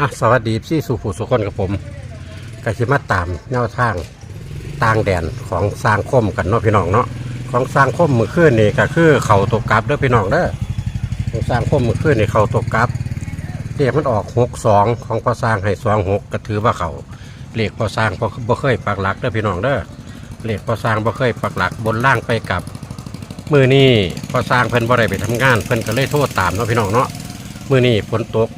อะสวัสดีพี่สุผู้สุคนกับผมกสิมาตามแนวทางต่างแดนของสร้างคมกันเนาะพี่น้องเนาะของสร้างคมมือขึ้นนี่ก็คือเขาตกกลับเด้อพี่น้องเด้อของสร้างคมมือขึ้นนี่เขาตกกลับเรียกมันออกหกสองของพอสร้างให้สองหกก็ถือว่าเขาเลขพอสร้างพอบ่เคยปักหลักเด้อพี่น้องเด้อเลขพอสร้างบ่เคยปักหลักบนล่างไปกับมือนี่พอสร้างเพิ่นบ่ได้ไปทำงาน เพิ่นก็เลยโทษตามเนาะพี่น้องเนาะมือนี่ฝนตก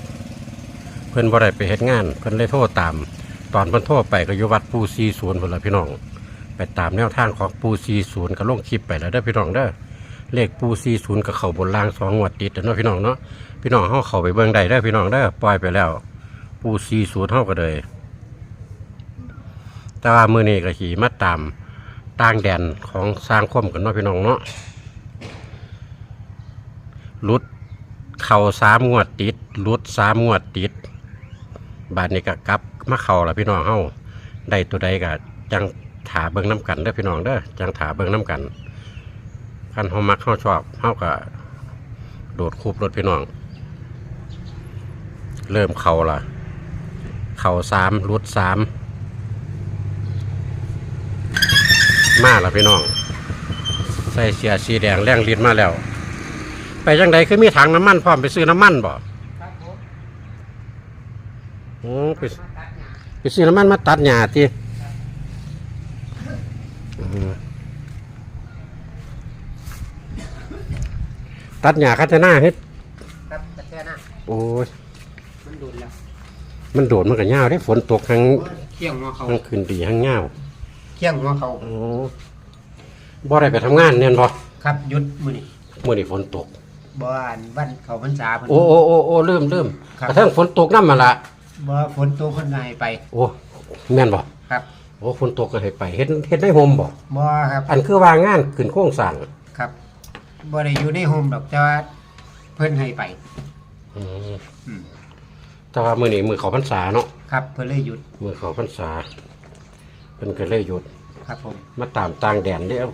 เพิ่นบ่ได้ไปเฮ็ดงาน เพิ่นเลยโทษตาม ตอนเพิ่นโทษไปก็อยู่วัดปูซีศูนย์พุ่นละพี่น้อง ไปตามแนวทางของปูซีศูนย์ก็ลงคลิปไปแล้วเด้อพี่น้องเด้อเลขปูซีศูนย์กับเขาบนล่างสองงวดติดเนาะพี่น้องเนาะพี่น้องเฮาเข้าไปเบิ่งได้เด้อพี่น้องเด้อปล่อยไปแล้ว ปูซีศูนย์เฮาก็เลยแต่ว่ามื้อนี้ก็ขี่มาตามต่างแดนของสร้างคมกันเนาะพี่น้องเนาะลุดเข่าสามงวดติดลุดสามงวดติด บาดนี้ก็กลับมาเข่าละพี่น้องเฮาได้ตัวใดก็จังถาเบิ่งน้ำกันเด้อพี่น้องเด้อจังถาเบิ่งน้ำกันคันเฮามักเฮาชอบเฮาก็โดดคูบรถพี่น้อง เริ่มเข่าละเข่าสามลุดสามมาละพี่น้อง ใส่เสียสีแดงแรงลิ้นมาแล้ว ไปจังใดคือมีถังน้ำมันพร้อมไปซื้อน้ำมันบ่ โอ้ไปไปซื้อน้ำมันมาตัดหญ้าติอืมตัดหญ้าคัตนาเฮ็ดครับกระแทกหน้าโอ้ยมันโดนแล้วมันโดดมันก็ยาวได้ฝนตกทั้งเคี่ยงหัวเขาทั้งคืนดีทั้งยาวเคี่ยงหัวเขาโอ้บ่ได้ไปทำงานเนี่ยบ่ครับหยุดมื้อนี้มื้อนี้ฝนตกบ่อ่านวันเขาพรรษาเพิ่นโอ้โอ้โอ้โอ้ลืมลืมครับกระทั่งฝนตกน้ำมาละ บ่ฝนตกเพิ่นให้ไปโอ้แม่นบ่ครับโอ้ฝนตกก็ให้ไปเฮ็ดเฮ็ดได้ห่มบ่บ่ครับอันคือว่างานขึ้นโครงสร้างครับบ่ได้อยู่ในโฮมดอกแต่ว่าเพิ่นให้ไปอืมอืมแต่ว่ามื้อนี้มื้อเขาพรรษาเนาะครับเพิ่นเลยหยุดมื้อเขาพรรษาเพิ่นก็เลยหยุดครับผมมาตามต่างแดนเด้อ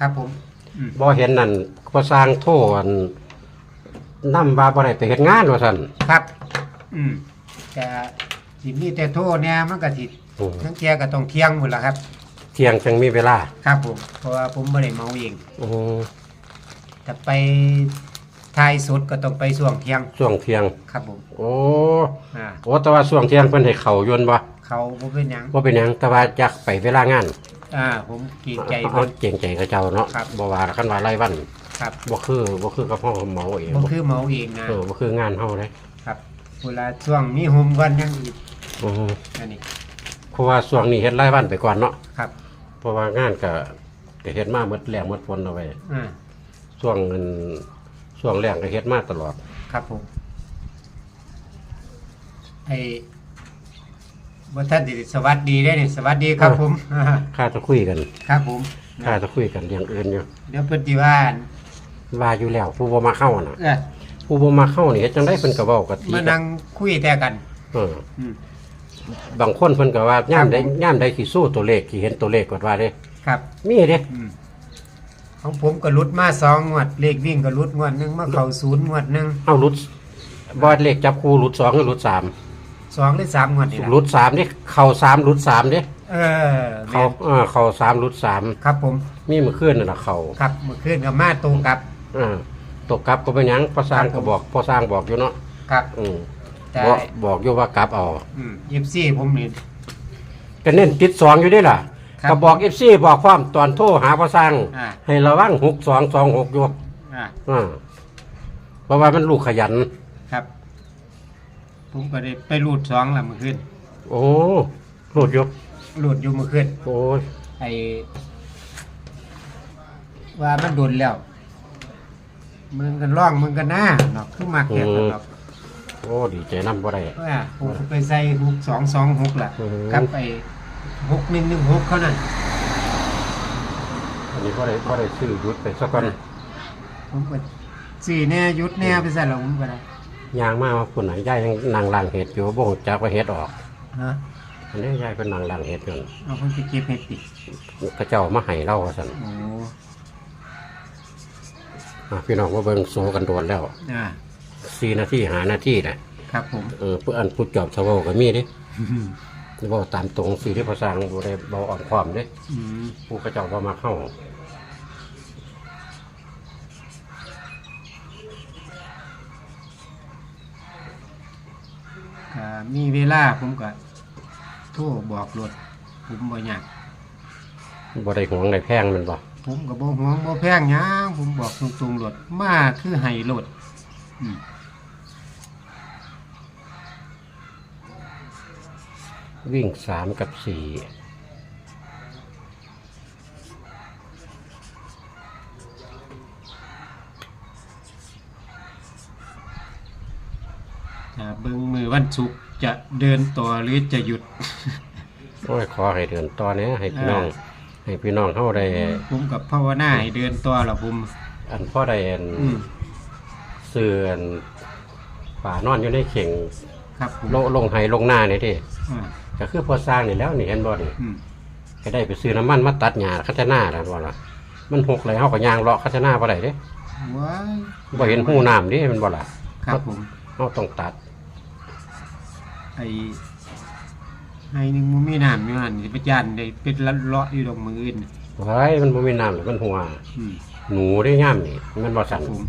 ครับผมอืมบ่เห็นนั่นพอสร้างโทอันนำว่าบ่ได้ไปเฮ็ดงานว่าซั่นครับ อืม แต่สิมีแต่โทษเนี่ยมันก็สิอืมทั้งเที่ยก็ต้องเที่ยงหมดล่ะครับ เที่ยงจังมีเวลาครับผมเพราะว่าผมบ่ได้เมาเองอือแต่ไปทายสุดก็ต้องไปช่วงเที่ยงช่วงเที่ยง ครับผมโอ้อ่าโอ้แต่ว่าช่วงเที่ยงเพิ่นให้เข้าอยนต์บ่เขาบ่เป็นหยังบ่เป็นหยังแต่ว่าอยากไปเวลางานอ่าผมเกรงใจเอาเพิ่น เก่งใจเขาเจ้าเนาะครับ บ่ว่าคันว่าไล่วันครับบ่คือบ่คือกับเฮาเมาเองบ่คือเมาเองนะ เออบ่คืองานเฮาเด้ครับ เวลาช่วงมีโฮมวันยังอีกอืออันนี้เพราะว่าช่วงนี้เฮ็ดรายวันไปก่อนเนาะครับ เพราะว่างานก็ก็เฮ็ดมาหมดแรงหมดฝนเอาไว้อ่าช่วงเงินช่วงแรงก็เฮ็ดมาตลอด ครับผมไอ้บ่ท่านสิสวัสดีได้นี่สวัสดีครับผมอ่าข้าจะคุยกัน ครับผมข้าจะคุยกันเรื่องอื่นอยู่เดี๋ยวเพิ่นสิว่าว่าอยู่แล้วผู้บ่มาเข้าน่ะเอ้อ ผู้บ่มาเข้านี่เฮ็ดจังได๋เพิ่นก็เว้ากับทีมานั่งคุยแต่กัน เอออืม บางคนเพิ่นก็ว่าย่ามใดครับผมย่ามใดสิสู้ตัวเลขสิเห็นตัวเลขก็ว่าเด้ ครับ มีเด้ อืมของผมก็หลุดมาสองงวด เลขวิ่งก็หลุดงวดหนึงมาเข้าศูนย์งวดหนึงเอาหลุดบ่เลขจับคู่หลุด2หรือหลุด3สองหรือสามงวดนี่ล่ะหลุด3นี่เข้า3หลุด3เด้เออแม่เข้านเออเข้า3หลุดสามครับผม มีเมื่อคืนนั่นน่ะเข้าครับเมื่อคืนกับมาตรงกับ อ่า ตกกลับก็เป็นหยังพอสร้างก็บอกพอสร้างบอกอยู่เนาะครับอืมแต่บอกบอกอยู่ว่ากลับเอาอืมยิบซี่ผมนี่ ก็เน้นติดสองอยู่ได้ล่ะครับก็บอกเอฟซีบอกความตอนโทรหาพอสร้าง อ่า ให้ระวังหกสองสองหกอยู่อ่าอ่าเพราะว่ามันลูกขยัน ครับ ผมก็ได้ไปรูดสองละเมื่อคืนโอ้ลูดอยู่รูดอยู่เมื่อคืนโอ้ยไอ้ว่ามันโดนแล้ว มึงกันร่องมึงกันหน้าเนาะคือมักแค่นั้นเนาะโอ้ดีใจน้ำบ่ได้ ว่าผมก็ไปใส่หกสองสองหกล่ะอืมกับไอ้หกหนึ่งหนึ่งหกเขานั่นอันนี้บ่ได้บ่ได้ซื้อหยุดไปสักวันผมก็สี่แน่ยุดแน่ไปใส่ละผมก็ได้ยางมากว่าคนไหนย่ายยังนางล่างเห็ดอยู่บ่ฮู้จักว่าเห็ดออก ฮะอันนี้ย่ายเป็นนางล่างเห็ดอยู่เอาคนไปเก็บเห็ดติกระเจ้ามาให้เราว่าซั่นโอ้ อะพี่น้องมาเบิ่งโซกันโดนแล้วอ่า4นาที5นาทีน่ะครับผม เออผู้อันผู้จอบชาวาก็มีเดิบ่ตามตรงสิที่พอสร้างบ่ได้บ่อ่อนความเด้อืมผู้กระเจ้าบ่มาเข้าก็มีเวลาผมก็โทรบอกรถผมบ่อยากบ่ได้หวงได้แพงแมันบ่ ผมก็บ่ห่วงบ่แพงหยังผมบอกตรงๆรถมาคือให้รถอืมวิ่งสามกับสี่ถ้าเบิ่งมือวันศุกร์จะเดินต่อหรือจะหยุด โอ้ยขอให้เดินต่อเนี้ให้พี่น้อง อ่า ให้พี่น้องเฮาได้ผมกับภาวนาให้เดินต่อละผมอันพ่อได้อันอืมเสื่อนป่านอนอยู่ในเข่งครับผมลงลงไห้ลงหน้านี่ดิอ่าก็คือพอสร้างนี่แล้วนี่เห็นบ่นี่อืมก็ได้ไปซื้อน้ำมันมาตัดหญ้าคัตนาแล้วบ่ล่ะมันหกเลยเฮาก็ย่างเลาะคัตนาบ่ได้เด้ว้ายบ่เห็นหูน้ำดิมันบ่ล่ะครับผมเฮาต้องตัดไอ้ ให้หนึงมันมีน้ำอยู่หั่นสิไปย่านได้เป็นละเลาะอยู่ดอกมืออื่นไว้มันบ่มีน้ำหรอกมันหัวอืมหนูได้ย่ามนี่มันบ่ครัสั่บนผม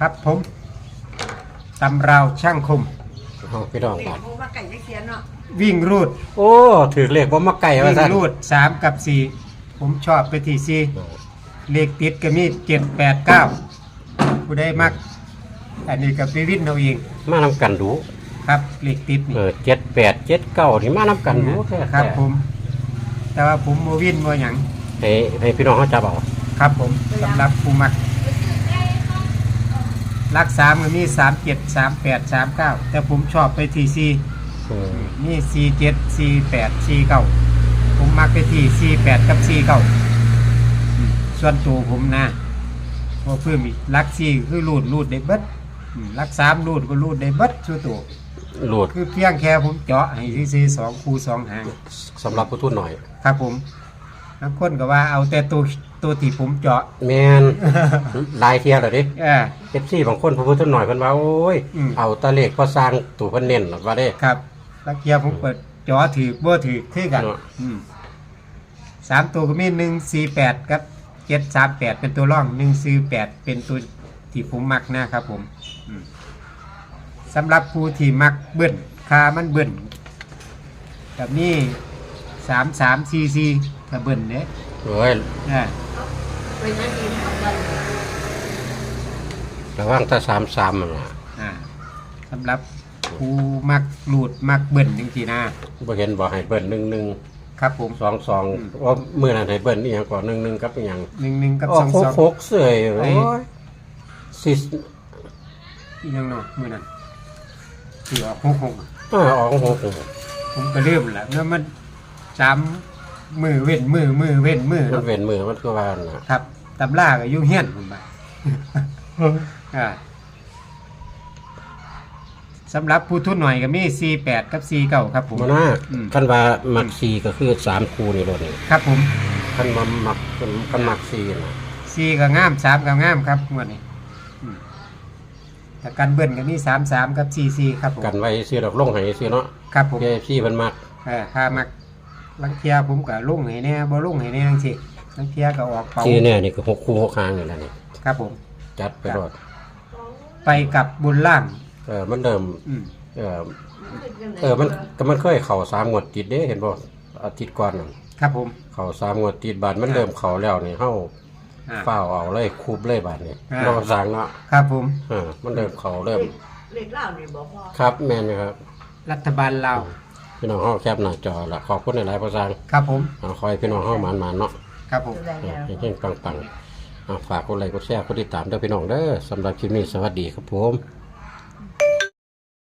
ครับผมตำราวช่างคมเฮาพี่น้องเด็บากดผมว่าไก่จะเขียนเนาะวิ่งรูดโอ้ถือเลขบ่มาไกลว่าวิ่งซั่นรูดสามกับสี่ผมชอบไปที่สี่เลขติดก็มีเจ็ดแปดเก้าผู้ได้มัก อันนี้กับไปวิ่งเอาเองมานํกันดูครับเลขติดนี่เออ78 79นี่มานํกันดูแท้ๆครับผม แต่ว่าผมโมวินโมหยังให้ให้พี่น้องเฮาจับเอาครับผมสำหรับผู้มัก รักสามก็มีสามเจ็ดสามแปดสามเก้าแต่ผมชอบไปที่สี่เออมีสี่เจ็ดสี่แปดสี่เก้าผมมักไปที่สี่แปดกับสี่เก้าส่วนตัวผมนะพอเพิ่มอีกรักสี่คือรูดรูดได้เบิดอืมรักสามรูดก็รูดได้เบิดส่วนตัวโหลดคือเพียงแค่ผมเจาะให้ซีสองคูสองหางสำหรับผู้ทุนหน่อย ครับผม บางคนก็ว่าเอาแต่ตัวตัวที่ผมเจาะ แม่นหลายเที่ยแล้วดิเออ เอฟซีบางคนผู้ทุนหน่อยเพิ่นว่าโอ้ยอืม เอาตะเลขพอสร้างตู่เพิ่นเน้นหรอกว่าเด้ ครับลักเกียร์ผมเปิดจอถือบ่ถือคือกันเนาะอืมสามตัวก็มีหนึ่งสี่แปดครับเจ็ดสามแปดเป็นตัวร่องหนึ่งสี่แปดเป็นตัวที่ผมมักนะครับผมอืมสำหรับผู้ที่มักเบิ้ลคามันเบิ้ลแบบนี้สามสามสี่สี่ ถ้าเบิ้ลเนี่ยเอ้ยอ่าเป็นยังดีทำกันระวังแตา33มันล่ะอ่าสำหรับผู้มักหลุดมักเบิ้ลจริงๆนะบ่เห็นบ่ให้เบิ้ล11ครับผม22ว่ามื้อนั้นให้เบิ้ลอีหยังก่อน11กับอีหยังหนึ่งหนึ่งกับออสกองโคสอง โคกเสยโอ้ยสิอีกอยังเนาะมือนั้นที่ออกหกหก เออออกหกผมก็เริ่มแล้วแล้วมันจำ มือเว้นมือมือเว้นมือมันเนาะเว้นมือมันคือว่าน่ะครับตำราก็อยุ่งเฮียนผมไปอ่าสำหรับผู้ทุนหน่อยก็มี48กับ49ครับผมบ่น่าอืม คันว่ามัก4ก็คือ3คู่นี่โลดนี่ครับผมคันว่ามักคันมัก4น่ะ4ก็งาม3ก็งามครับงวดนี้อืมแต่การเบิ้ลก็มี33กับ44ครับผมกันไว้ซื้อดอกลงให้ซื้อเนาะครับผม เอฟซีเพิ่นมัก เออถ้ามัก ลังเทียผมก็ลุ่งให้แน่บ่ลุ่งให้แน่จังซี่ลังเทียก็ออกเป่าชื่อเนี่ยนี่ก็หกคู่หกหางนี่แหละนี่ครับผม จัดไปรอดไปกับบุญล่าง เออมันเดิมอืมเออเออมันก็มันเคยเข้าสามงวดติดเด้เห็นบ่อาทิตย์ก่อนนั่นครับผมเข้าสามงวดติดบาดมันเริ่มเข้าแล้วนี่เฮาอ่าฝ้าวเอาเลยคูบเลยบาดนี่อ่าบ่สร้างเนาะครับผม เออมันเริ่มเข้าเริ่มเล็กเล่านี่บอกพ่อครับแม่นอยู่ครับ รัฐบาลลาว พี่น้องเฮาแคปหน้าจอละขอบคุณหลายๆพอสร้างครับผม เอาคอยพี่น้องเฮาหมานๆเนาะครับผมแสดงเออแล้วให้เฮงๆปังๆเอาฝากกดไลค์กดแชร์กดติดตามด้วยพี่น้องเด้อสำหรับคลิปนี้สวัสดีครับผม